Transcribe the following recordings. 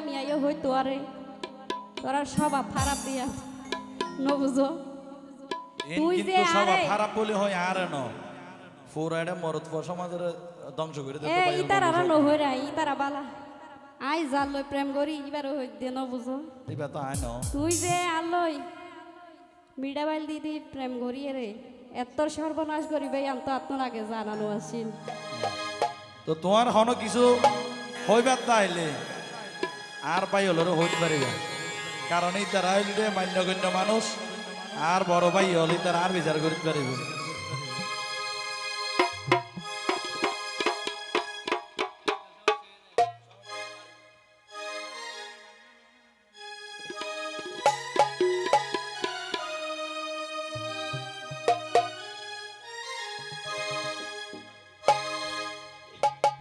আমি আইও হই তোয়ারে তোরা স্বভাব খারাপ দিয়া। ন তুই যে সবা খারাপ বলে হয় আর ন। ফুরাইডে পর সমাজের ধ্বংস করে এ দিতে পারি ইতারা আর নহইরা ইতারা বালা। আই জাল লই প্রেম করি এবার হই দে ন দিবা তো ন। তুই যে মিডাবাইল দিদি প্রেম করি রে। এত সর্বনাশ করিবে আত্মন আগে জানানো আছিল তো তোমার হন কিছু হইবার তাইলে। আর পাই হলো হইতে পারিবা কারণ এই তারা হইলে মান্যগণ্য মানুষ, আর বড় ভাই হলে তারা আর বিচার করতে পারিব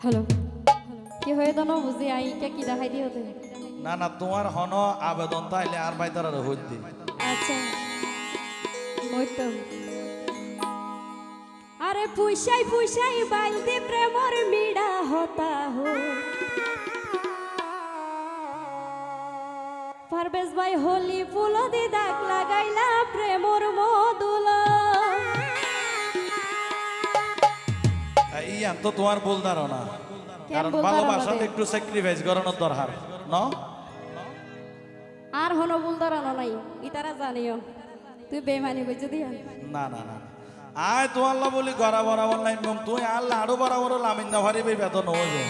হ্যালো। কি হয়ে দানো বুঝি আই কে দেখাই দিও দে না না তোমার হন আবেদন তাইলে আর ভাই তারা হইতে আচ্ছা আরে পুইসাই পুইসাই বাইলতে প্রেমর মিডা হতা হো। পারবেশ ভাই হোলি ফুল দি দাগ লাগাইলা প্রেমর মধুল ইয়ান তো তোমার বল ধারণা। কারণ ভালোবাসাতে একটু স্যাক্রিফাইস করানোর দরকার। ন? আর হন ভুল ধরানো নাই ইতারা জানিও। তুই বেমানি বুঝে দিয়া? না না না আয় তো আল্লাহ বলি গড়া বরাবর নাই মম তুই আল্লাহ আরও বরাবর লামিন না ভারি বেতন হইবে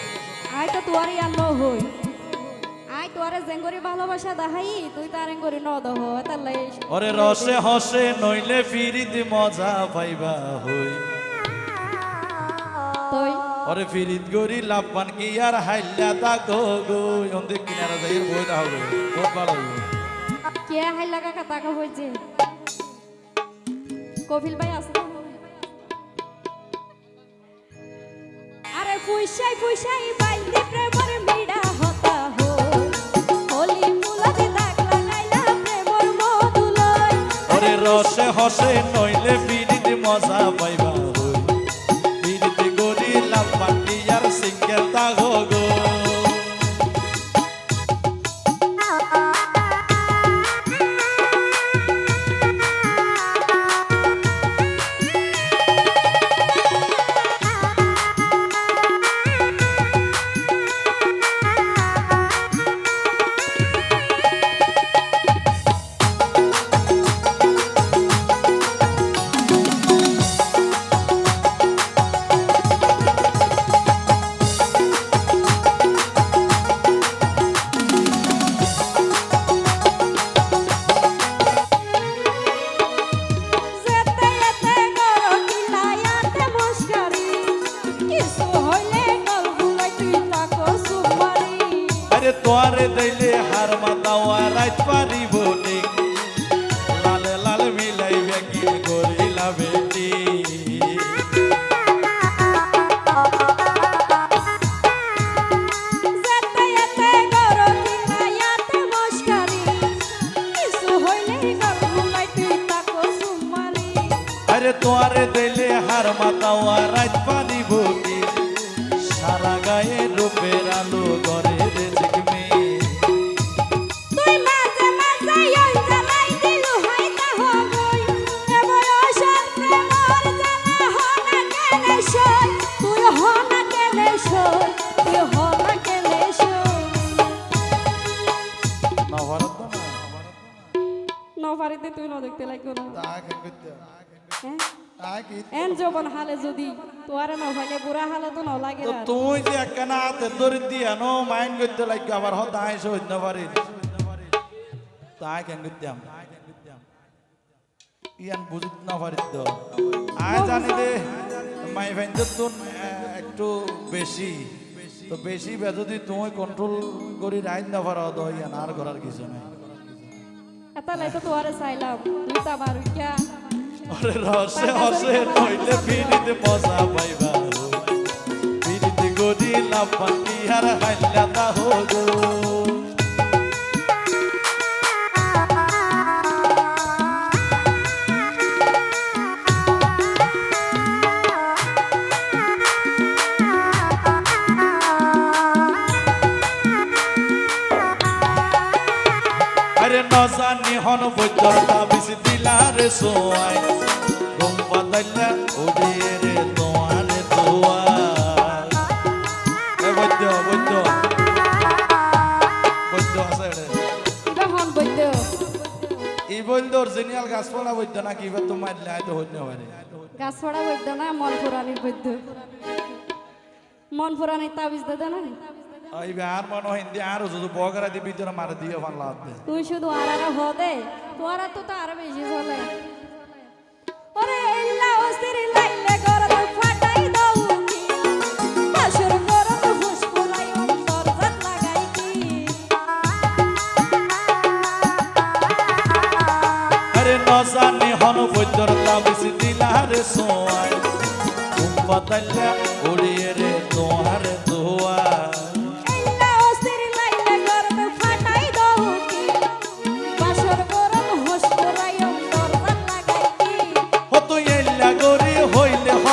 আই তো তোয়ারি আনলো হই। আই তোয়ারে জেঙ্গরি ভালোবাসা দেখাই তুই তার এঙ্গরি ন দহ তার লাই ওরে রসে হসে নইলে ফিরিতে মজা পাইবা হই। ওরে ফিরিত গরি লাভবান কি আর হাইল্লা তা গো গো? অন্তে কিনারা যাই বই না হবে বহুত ভালো কে হাই লাগা কাতা কা হইছে কপিল ভাই আছে আরে পুইসাই পুইসাই বাইলতে প্রেমর মিডা হতা হো। হোলি ফুলতে দাগ লাগাইলা প্রেমর মধুলয়। ওরে রসে হসে নইলে ফিরিতে মজা পাইবা। আর সিঙ্গেল তা তোয়ারে দইলে হার রাইত পারিব কি সারা গায়ে রূপের আলো করে নভারিতে তুই ন দেখতে লাগো না এন যৌবন হালে যদি তোয়ারে ন হইলে বুড়া হালে তো ন লাগে না তুই যে একখানা হাতে ধরে দিয়া নো মাইন্ড করতে লাগবে আবার হত আইস হইতে পারি তাই কেন করতাম ইয়ান বুঝিত না পারি তো আয় জানি দে মাই ভাইন্দ তো একটু বেশি তো বেশি বে যদি তুমি কন্ট্রোল করি রাইন না পারো তো ইয়ান আর করার কিছু নাই এত লাই তো তোয়ারে চাইলাম তুই তা আরে রসে হসে নইলে ফিরিতে মজা পাইবা ফিরিতে গরি লাফাতি আর হাইলা তা হো গো নজানি হন বৈদ্যতা বিসি দিলারে সোয়াই। ঘুম উড়িয়ে রে তোমারে দোয়াই। এ বৈদ্য বৈদ্য। বৈদ্য আছে রে হন বৈদ্য। ই বলতো অরিজিনাল গাছপালা বৈদ্য নাকি? এবার তো মারলে হয়তো হইতে পারে। গাছ ছড়া বৈদ্য না মন পুরানির বৈদ্য। মন পুরানির তাবিজ দে না? এই আর মনে হয় হিন্দি আর যদি বগরা দিয়ে ভিতরে মারে দিয়ে ভালো লাগবে তুই শুধু আর আর হদে তোরা তো তো আরও বেশি চলে ওরে ইল্লা অস্থির লাইলে গরম ফাটাই দাও কি বাসর গরম ফুসফুরাই অন্তর লাগাই কি আরে নজানি হন বৈদ্যর তাবিজ দিলারে সোয়াই উড়িয়ে রে